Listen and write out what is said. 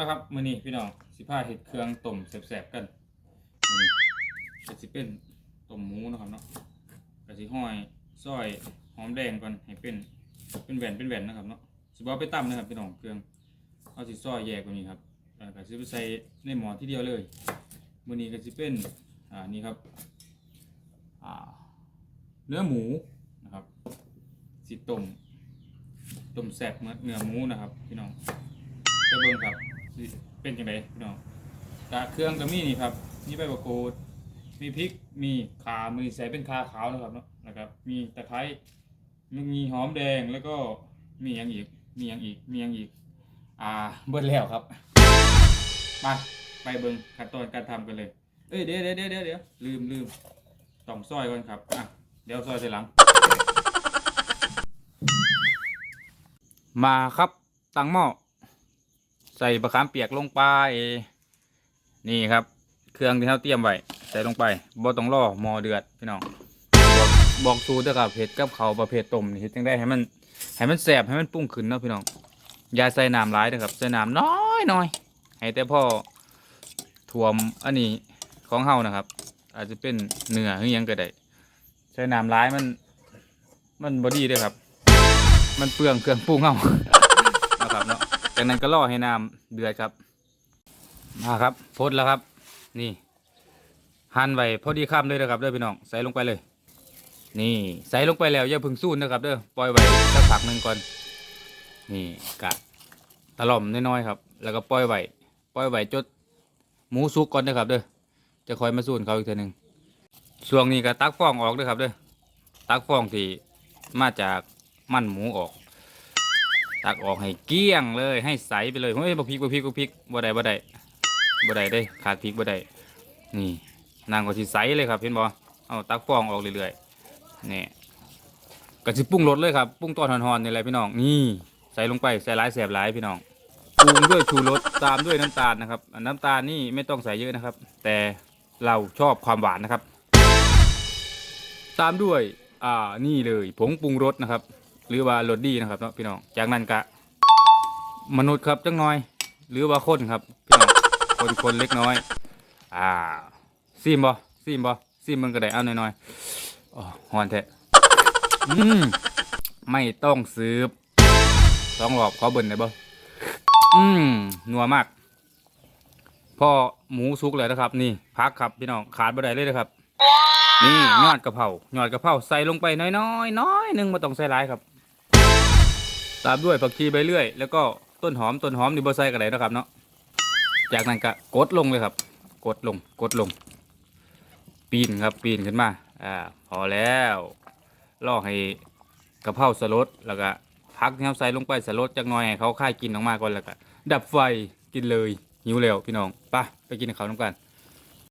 นะครับมื้อนี้พี่น้องสิพาเฮ็ดเครื่องต้มแซ่บๆกันมื้อนี้ก็สิเป็นต้มหมูนะครับเนาะก็สิห้อยซอยหอมแดงก่อนให้เป็นเป็นแหวนเป็นแหวนนะครับเนาะสิบ่เอไปตำนะครับพี่น้องเครื่องเอาสิซอยแยกกว่านี้ครับแล้วก็สิไปใส่ในหม้อทีเดียวเลยมื้อนี้ก็สิเป็นอ่านี่ครับอ่าเนื้อหมูนะครับสิต้มต้มแซ่บเนื้อหมูนะครับพี่น้อง สิเป็นจังไดพี่น้องกะเครื่องก็มีนี่ครับมีใบมะกรูดมีพริกมีข่ามือใส่เป็นข่าขาวนะครับเนาะนะครับ มีตะไคร้มีมีหอมแดงแล้วก็มีอย่างอีกมีอย่างอีกมีอย่างอีก อ่าเบิ่แล้วครับมาไปเบิ่งขั้นตอนการทำกันเลย เอ้ยเดี๋ยวเดี๋ยวเดี๋ยวเดี๋ยวเดี๋ยวลืมลืมต้องซอยก่อนครับอะเดี๋ยวซอยทีหลัง มาครับตังหม้อ ใส่บะขามเปียกลงไป นี่ครับ เครื่องที่เราเตรียมไว้ใส่ลงไปบ่ต้องรอหมอเดือดพี่น้องบอกสูตรเด้อครับเผ็ดกับเขาประเภทต้มนี่เฮ็ดจังได้ให้มันให้มันแซ่บให้มันปรุงขึ้นเนาะพี่น้องอย่าใส่น้ำหลายเด้อครับใส่น้ำน้อยน้อยให้แต่พ่อถ่วมอันนี้ของเฮานะครับ อาจจะเป็นเนื้อหรือยังก็ได้ใส่น้ำหลายมัน มันบ่ดีเด้อครับ มันเปลืองเครื่องปรุงเฮา นะครับเนาะ จากนั้นก็รอให้น้ำเดือดครับ มาครับพดแล้วครับ นี่หั่นไว้พอดีคำเลยนะครับเด้อพี่น้องใส่ลงไปเลย นี่ใส่ลงไปแล้วอย่าพึ่งสู้นะครับเด้อปล่อยไว้สักพักหนึ่งก่อน นี่กะตะล่อมน้อยๆครับ แล้วก็ปล่อยไว้ปล่อยไว้จดหมูสุกก่อนนะครับเด้อจะคอยมาสู้เขาอีกทีหนึ่งช่วงนี้ก็ตักฟองออกเด้อครับเด้อตักฟองที่มาจากมันหมูออก ตักออกให้เกลี้ยงเลยให้ใสไปเลยเฮ้ยบักพริกบักพริกบักพริกบ่ได้บ่ได้บ่ได้เด้ขาดพริกบ่ได้นี่นางก็สิใสเลยครับเห็นบ่เอาตักฟองออกเรื่อยๆนี่ก็สิปรุงรสเลยครับปรุงตอนหอนๆนี่แหละพี่น้องนี่ใส่ลงไปใส่หลายแสบหลายพี่น้องปรุงด้วยชูรสตามด้วยน้ำตาลนะครับนน้ำตาลนี่ไม่ต้องใส่เยอะนะครับ แต่เราชอบความหวานนะครับ ตามด้วยอ่านี่เลยผงปรุงรสนะครับ หรือว่ารสดีนะครับเนาะพี่น้องจากนั้นกะมนุษย์ครับจังน้อย หรือว่าคนครับพี่น้องคนคนเล็กน้อย อ่าซิมบ่ซิมบ่ซิมมันก็ได้เอาหน่อยๆอ๋อหอนแท้อืมไม่ต้องสืบสองรอบขอเบิ่นได้บ่อืมนัวมากพ่อหมูสุกแล้วนะครับ นี่พักครับพี่น้องขาดบ่ได้เลยนะครับ นี่ยอดกระเพรายอดกระเพราใส่ลงไปน้อยๆน้อยหนึ่งม่ต้องใส่หลายครับ ตามด้วยผักชีใบเลื่อย แล้วก็ต้นหอมต้นหอมนี่บ่ใส่กันเลยนะครับเนาะจากนั้นก็กดลงเลยครับ กดลงกดลง ปีนครับปีนขึ้นมาอ่าพอแล้วล่อให้กระเพราสลดแล้วก็พักที่เราใส่ลงไปสลดจักหน่อยให้เขาค่ายกินออกมาก่อนแล้วก็ดับไฟกินเลยหิวแล้วพี่น้องไปไปกินกับเขาน้ำกัน